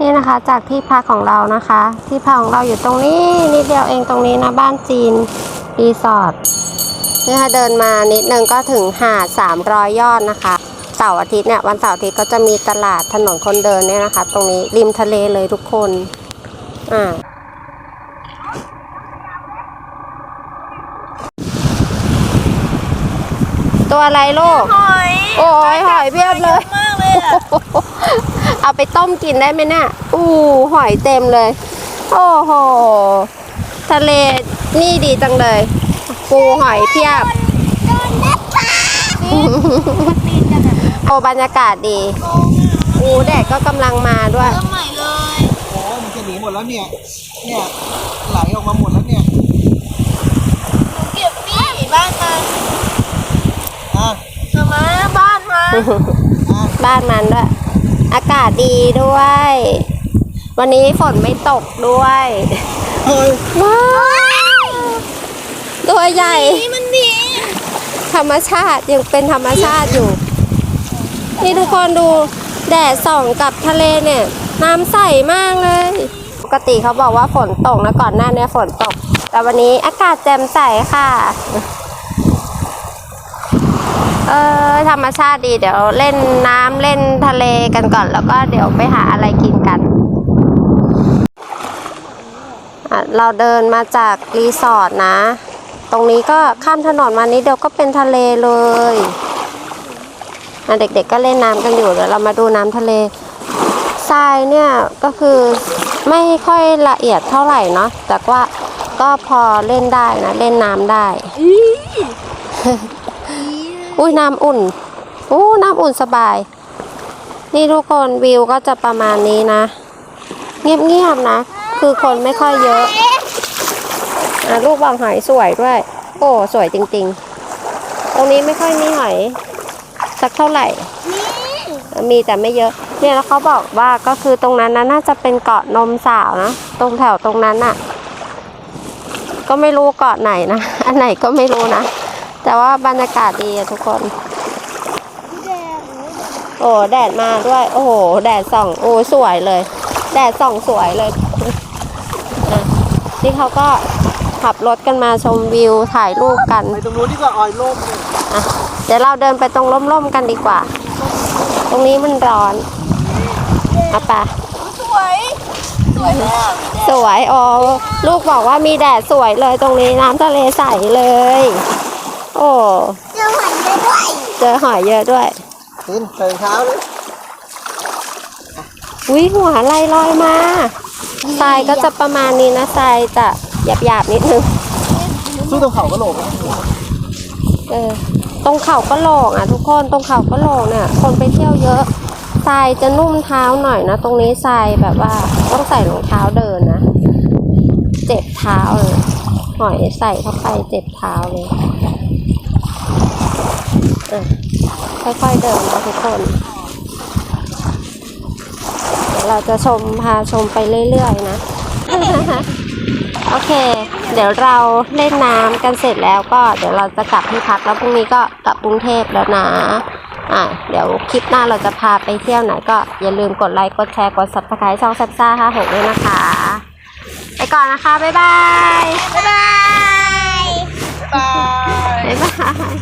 นี่นะคะจากที่พักของเรานะคะ ที่พักของเราอยู่ตรงนี้นิดเดียวเองตรงนี้นะบ้านจีนรีสอร์ทนี่ค่ะเดินมานิดนึงก็ถึงหาด300 ยอดนะคะเสาร์อาทิตย์เนี่ยวันเสาร์อาทิตย์ก็จะมีตลาดถนนคนเดินเนี่ยนะคะ ตรงนี้ริมทะเลเลยทุกคนอ่าตัวอะไรลูก หอยโอ้ยหอยเพียบเลย มากเลยอะ เอาไปต้มกินได้ไหมเนี่ยอู้หอยเต็มเลย โอ้โห ทะเลนี่ดีจังเลย ปูหอยเพียบ โดนนัดปลาปีนกันอะโอ้บรรยากาศดีโกงอะอูแดดก็กำลังมาด้วย เริ่มใหม่เลยโอ้ยมันจะหนีหมดแล้วเนี่ย เนี่ยไหลออกมาหมดแล้วเนี่ย หนูเก็บนี่บ้านมันอะมามาบ้านมันอะบ้านมันด้วย อากาศดีด้วย วันนี้ฝนไม่ตกด้วยเฮ้ยว้าวตัวใหญ่นี่มันดี ธรรมชาติยังเป็นธรรมชาติอยู่ นี่ทุกคนดูแดดส่องกับทะเลเนี่ย น้ำใสมากเลย ปกติเขาบอกว่าฝนตกนะก่อนหน้าเนี้ฝนตก แต่วันนี้อากาศแจ่มใสค่ะ เออธรรมชาติดีเดี๋ยวเล่นน้ำเล่นทะเลกันก่อน แล้วก็เดี๋ยวไปหาอะไรกินกันเราเดินมาจากรีสอร์ทนะ ตรงนี้ก็ข้ามถนนมานิดเดียวก็เป็นทะเลเลยเด็กๆก็เล่นน้ำกันอยู่เดี๋ยวเรามาดูน้ำทะเลทรายเนี่ยก็คือไม่ค่อยละเอียดเท่าไหร่เนาะแต่ว่าก็พอเล่นได้นะ เล่นน้ำได้ อุ้ยน้ำอุ่นอู้น้ำอุ่นสบาย นี่ทุกคนวิวก็จะประมาณนี้นะ เงียบๆนะ คือคนไม่ค่อยเยอะอะลูกบางหอยสวยด้วย โอ้สวยจริงๆ ตรงนี้ไม่ค่อยมีหอยสักเท่าไหร่ มีแต่ไม่เยอะ เนี่ยแล้วเขาบอกว่าก็คือตรงนั้นนะน่าจะเป็นเกาะนมสาวนะ ตรงแถวตรงนั้นน่ะ ก็ไม่รู้เกาะไหนนะ อันไหนก็ไม่รู้นะ แต่ว่าบรรยากาศดีอะทุกคน โอ้แดดมาด้วย โอ้โห แดดส่อง โอ้สวยเลย แดดส่องสวยเลยอะนี่เขาก็ขับรถกันมาชมวิวถ่ายรูปกัน ไปตรงนู้นดีกว่าออยล่มเนี่ยอะเดี๋ยวเราเดินไปตรงร่มๆกันดีกว่า ตรงนี้มันร้อนอะปะสวย สวยมากสวย อ๋อ ลูกบอกว่ามีแดดสวยเลยตรงนี้น้ำทะเลใสเลย โอ้เจอหอยได้ด้วยเจอหอยเยอะด้วยขึ้นใส่รองเท้าเลยวิหัวลอยลอยมาทรายก็จะประมาณนี้นะทรายจะหยาบหยาบๆนิดนึงสู้ตรงเขาก็โหลกนะเออตรงเขาก็โหลกอะ ทุกคนตรงเขาก็โหลกเนี่ย คนไปเที่ยวเยอะทรายจะนุ่มเท้าหน่อยนะ ตรงนี้ทรายแบบว่าต้องใส่รองเท้าเดินนะ เจ็บเท้าเลยหอยใส่เข้าไปเจ็บเท้าเลยเออ ค่อยๆเดินนะทุกคนเดี๋ยวเราจะชมพาชมไปเรื่อยๆนะ โอเค เดี๋ยวเราเล่นน้ำกันเสร็จแล้วก็เดี๋ยวเราจะกลับที่พักแล้วพรุ่งนี้ก็กลับกรุงเทพแล้วนะอะเดี๋ยวคลิปหน้าเราจะพาไปเที่ยวไหนก็อย่าลืมกดไลค์กดแชร์กด subscribe ช่องแซบซ่าห้าหกด้วยนะคะ ไปก่อนนะคะ บ๊ายบาย บ๊ายบายบายบ๊ายบาย